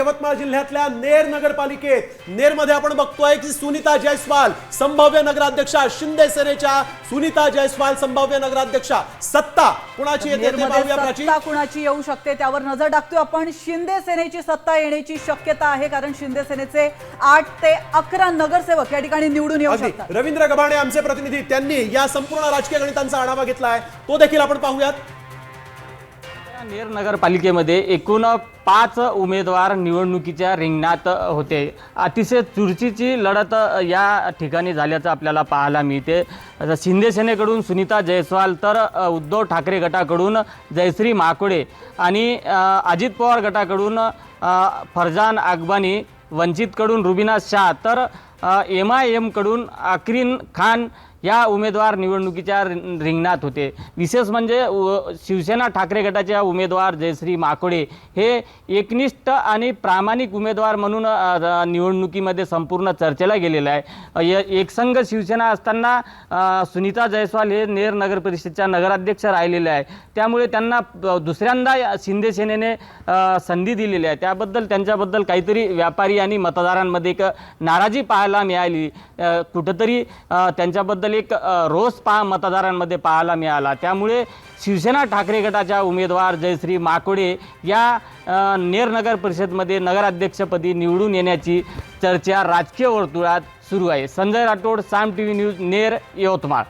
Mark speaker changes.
Speaker 1: यवतमाळ जिल्ह्यातल्या नेर नगरपालिकेत नेरमध्ये आपण बघतोय की सुनीता जयस्वाल संभाव्य नगराध्यक्षा शिंदे सेनेच्या सुनीता जयस्वाल संभाव्य नगराध्यक्षा सत्ता कुणाची येते
Speaker 2: सत्ता कुणाची येऊ शकते त्यावर नजर टाकतोय आपण. शिंदे सेनेची सत्ता येण्याची शक्यता आहे कारण शिंदे सेनेचे आठ ते अकरा नगरसेवक या ठिकाणी निवडून येऊ शकतात.
Speaker 1: रवींद्र गभाणे आमचे प्रतिनिधी त्यांनी या संपूर्ण राजकीय गणितांचा आढावा घेतलाय. तो देखील आपण पाहूयात.
Speaker 3: नेर नगरपालिकेमध्ये एकूण पाच उमेदवार निवडणुकीच्या रिंगणात होते. अतिशय चुरशीची लढत या ठिकाणी झाल्याचं आपल्याला पाहायला मिळते. आता शिंदे सेनेकडून सुनीता जयस्वाल तर उद्धव ठाकरे गटाकडून जयश्री माकोडे आणि अजित पवार गटाकडून फरजान अगबानी वंचितकडून रुबिना शाह तर एम आय एमकडून अक्रीन खान या उमेदवार निवडणुकीच्या रिंगणात होते. विशेष म्हणजे शिवसेना ठाकरे गटाच्या उमेदवार जयश्री माकोडे हे एकनिष्ठ आणि प्रामाणिक उमेदवार म्हणून निवडणुकीमध्ये संपूर्ण चर्चेला गेलेलं आहे. य- एकसंघ शिवसेना असताना सुनीता जयस्वाल हे नेर नगर परिषदेच्या नगराध्यक्ष राहिलेले आहे. त्यामुळे त्यांना दुसऱ्यांदा या शिंदे सेनेने संधी दिलेली आहे. त्याबद्दल त्यांच्याबद्दल काहीतरी व्यापारी आणि मतदारांमध्ये एक नाराजी पाहायला मिळाली. कुठंतरी त्यांच्याबद्दल एक रोष पा मतदारांमध्ये पाहायला मिळाला. त्यामुळे शिवसेना ठाकरे गटाच्या उमेदवार जयश्री माकोडे या नेर नगर परिषदमध्ये नगराध्यक्षपदी निवडून येण्याची चर्चा राजकीय वर्तुळात सुरू आहे. Sanjay Rathod Saam T V news Ner Yavatmal.